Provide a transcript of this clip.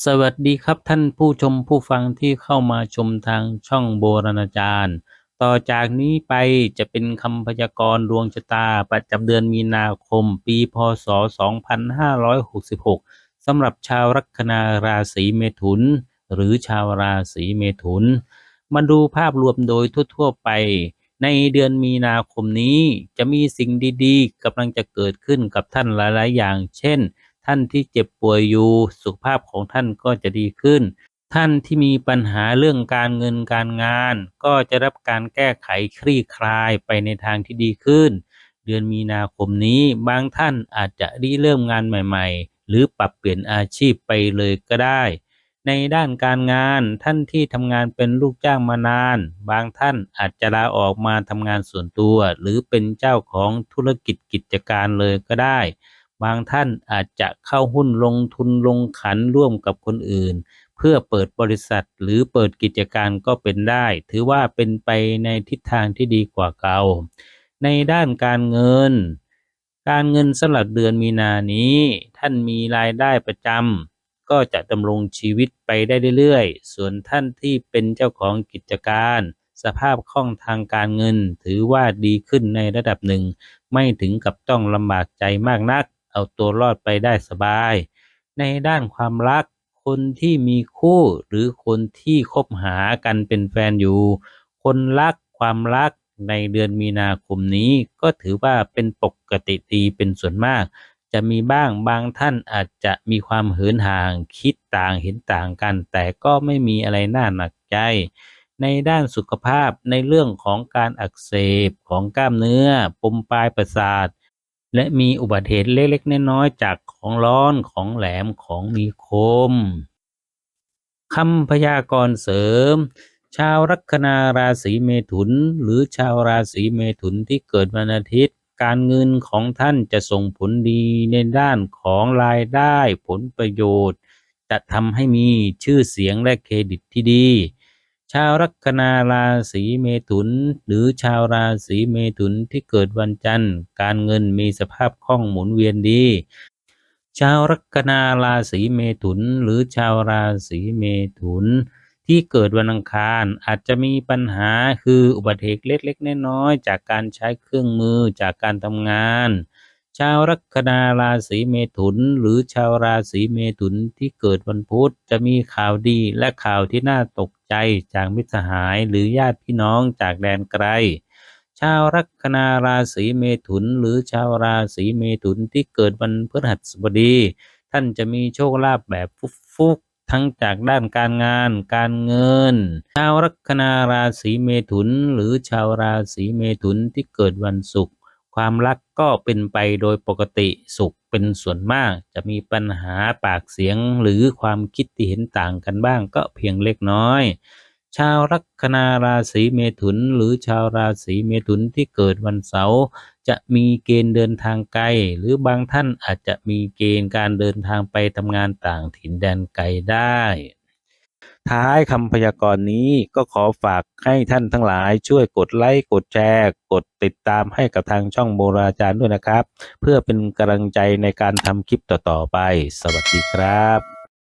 สวัสดีครับท่านผู้ชมผู้ฟังที่เข้ามาชมทางช่องโบราณอาจารย์ ต่อจากนี้ไปจะเป็นคำพยากรณ์ดวงชะตา ประจำเดือนมีนาคม ปีพศ 2566สำหรับชาวลัคนาราศีเมถุน หรือชาวราศีเมถุน มาดูภาพรวมโดยทั่วๆไป ในเดือนมีนาคมนี้จะมีสิ่งดีๆกำลังจะเกิดขึ้นกับท่านหลายๆ อย่าง เช่น ท่านที่เจ็บป่วยอยู่สุขภาพของท่านก็จะดีขึ้น ท่านที่มีปัญหาเรื่องการเงินการงาน ก็จะรับการแก้ไขคลี่คลายไปในทางที่ดีขึ้น เดือนมีนาคมนี้บางท่านอาจจะริเริ่มงานใหม่ ๆ หรือปรับเปลี่ยนอาชีพไปเลยก็ได้ ในด้านการงานท่านที่ทำงานเป็นลูกจ้างมานาน บางท่านอาจจะลาออกมาทำงานส่วนตัว หรือเป็นเจ้าของธุรกิจกิจการเลยก็ได้ บางท่านอาจจะเข้าหุ้นลงทุนลงขันร่วมกับคนอื่น เพื่อเปิดบริษัทหรือเปิดกิจการก็เป็นได้ ถือว่าเป็นไปในทิศทางที่ดีกว่าเก่า ในด้านการเงิน การเงินสำหรับเดือนมีนานี้ ท่านมีรายได้ประจำก็จะดำรงชีวิตไปได้เรื่อยๆ ส่วนท่านที่เป็นเจ้าของกิจการสภาพคล่องทางการเงินถือว่าดีขึ้นในระดับหนึ่ง ไม่ถึงกับต้องลำบากใจมากนัก เอาตัวรอดไปได้สบาย ในด้านความรัก คนที่มีคู่หรือคนที่คบหากันเป็นแฟนอยู่ คนรักความรักในเดือนมีนาคมนี้ก็ถือว่าเป็นปกติดีเป็นส่วนมาก จะมีบ้างบางท่านอาจจะมีความเหินห่างคิดต่างเห็นต่างกัน แต่ก็ไม่มีอะไรน่าหนักใจ ในด้านสุขภาพในเรื่องของการอักเสบของกล้ามเนื้อปมปลายประสาท และมีอุบัติเหตุเล็กๆน้อยๆจากของร้อนของแหลมของมีคมคำพยากรณ์เสริม ชาวลัคนาราศีเมถุน หรือชาวราศีเมถุนที่เกิดวันอาทิตย์ การเงินของท่านจะส่งผลดีในด้านของรายได้ผลประโยชน์ จะทำให้มีชื่อเสียงและเครดิตที่ดี ชาวลัคนาราศีเมถุน หรือชาวราศีเมถุนที่เกิดวันจันทร์ การเงินมีสภาพคล่องหมุนเวียนดี ชาวลัคนาราศีเมถุน หรือชาวราศีเมถุน ที่เกิดวันอังคารอาจจะมีปัญหาคืออุบัติเหตุเล็กๆน้อยๆจากการใช้เครื่องมือจากการทำงาน ชาวลัคนาราศีเมถุน หรือชาวราศีเมถุนที่เกิดวันพุธจะมีข่าวดีและข่าวที่น่าตกใจจากมิตรสหายหรือญาติพี่น้องจากแดนไกล ชาวลัคนาราศีเมถุน หรือชาวราศีเมถุนที่เกิดวันพฤหัสบดี ท่านจะมีโชคลาภแบบฟุกๆทั้งจากด้านการงานการเงิน ชาวลัคนาราศีเมถุน หรือชาวราศีเมถุนที่เกิดวันศุกร์ ความรักก็เป็นไปโดยปกติสุขเป็นส่วนมาก จะมีปัญหาปากเสียงหรือความคิดที่เห็นต่างกันบ้างก็เพียงเล็กน้อย ชาวลัคนาราศีเมถุน หรือชาวราศีเมถุนที่เกิดวันเสาร์จะมีเกณฑ์เดินทางไกล หรือบางท่านอาจจะมีเกณฑ์การเดินทางไปทำงานต่างถิ่นแดนไกลได้ ท้ายคำพยากรณ์นี้ก็ขอฝากให้ท่านทั้งหลายช่วยกดไลค์กดแชร์กดติดตามให้กับทางช่องโบราณอาจารย์ด้วยนะครับ เพื่อเป็นกำลังใจในการทำคลิปต่อๆไป สวัสดีครับ